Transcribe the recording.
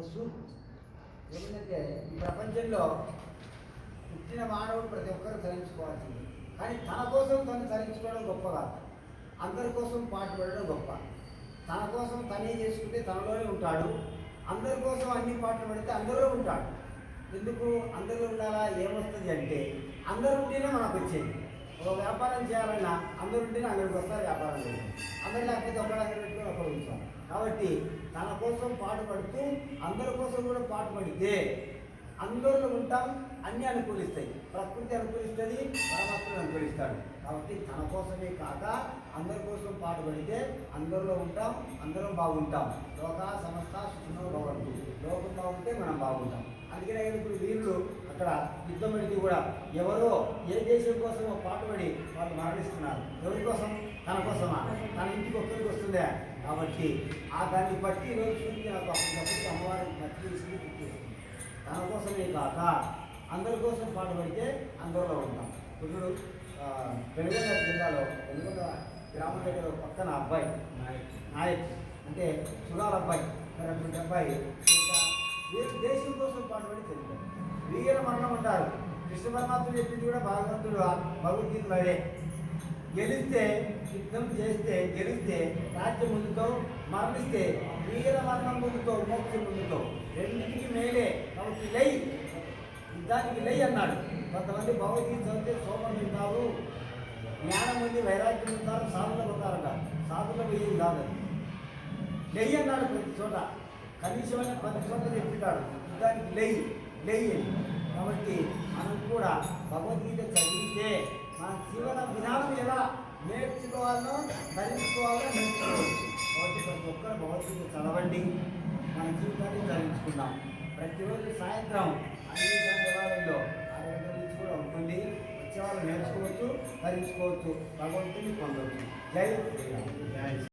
వస్తూ ఏమిటంటే ఈ ప్రపంచంలో పుట్టిన మానవుడు ప్రతి ఒక్కరు ధరించుకోవాల్సింది కానీ తన కోసం తను తరించుకోవడం గొప్ప కాదు. అందరి కోసం పాటుపడడం గొప్ప. తన కోసం తనే చేసుకుంటే తనలోనే ఉంటాడు. అందరి కోసం అన్ని పాటలు పడితే అందరూ ఉంటాడు. ఎందుకు? అందరూ ఉండాలా? ఏమొస్తుంది అంటే అందరు ఉంటేనే మనకు వచ్చేది. ఒక వ్యాపారం చేయాలన్నా అందరు ఉంటేనే అందరికి వస్తారు వ్యాపారం చేయాలి అందరు లేకపోతే ఒకళ్ళు అక్కడ పెట్టుకొని ఒకరు ఉంచాలి కాబట్టి తన కోసం పాటుపడుతూ అందరి కోసం కూడా పాటుపడితే అందరిలో ఉంటాం అన్ని అనుకూలిస్తాయి. ప్రకృతి అనుకూలిస్తుంది పరమాత్ముడు అనుకూలిస్తాడు. కాబట్టి తన కోసమే కాక అందరి కోసం పాటుపడితే అందరిలో ఉంటాం అందరం బాగుంటాం. లోక సమస్త సుఖంలో బాగుంటుంది లోకం బాగుంటే మనం బాగుంటాం. అందుకనే ఇప్పుడు వీళ్ళు అక్కడ యుద్ధం పెడితే కూడా ఎవరో ఏ దేశం కోసమో పాటుపడి వాళ్ళు మరణిస్తున్నారు? ఎవరి కోసం? తన కోసమా? తన ఇంటికి ఒక్కరికి వస్తుందా? కాబట్టి ఆ దాన్ని బట్టి ఈరోజు సూర్యుడు నాకు అప్పటికప్పుడు అమ్మవారికి మట్టి వేసింది తన కోసమే కాక అందరి కోసం పాటుపడితే అందరిలో ఉంటాం. ఇప్పుడు ఆ, జిల్లాలో వెలుగొండ గ్రామం దగ్గర పక్కన అబ్బాయి నాయక్ నాయక్ అంటే సుగాల అబ్బాయి మరి అటువంటి అబ్బాయి దేశం కోసం పాటుపడి తెలిపారు వీర మరణం అంటారు. కృష్ణ పరమాత్మ చెప్పింది కూడా భగవంతుడు భగవద్గీతలు అదే. గెలిస్తే యుద్ధం చేస్తే గెలిస్తే రాజ్యం ముందుతో మరణిస్తే వీర మరణం ముందుతో మోక్షం ముందుతో. రెండింటికి మేలే. కాబట్టి లై. యుద్ధానికి లై అన్నాడు. కొంతమంది భగవద్గీత చదివితే సోమం తింటారు జ్ఞానం ఉంది వైరాగ్యం ఉంటారు సాధులు పోతారట సాధులు పోయేది కాదు అది. లై అన్నాడు ప్రతి చోట. కనీసమైన ప్రతి చోట చెప్పింటాడు. యుద్ధానికి లై. లై కాబట్టి మనం కూడా భగవద్గీత చదివి మన జీవన విధానం ఎలా నేర్చుకోవాలో ధరించుకోవాలో నేర్చుకోవచ్చు కాబట్టి ప్రతి ఒక్కరు భగవద్గీత చదవండి. మన జీవితాన్ని ధరించుకుందాం. ప్రతిరోజు సాయంత్రం అన్ని దేవాలయంలో ఆరు నుంచి కూడా ఉంటుంది. వచ్చేవాళ్ళు నేర్చుకోవచ్చు ధరించుకోవచ్చు భగవంతుని పొందవచ్చు జై జై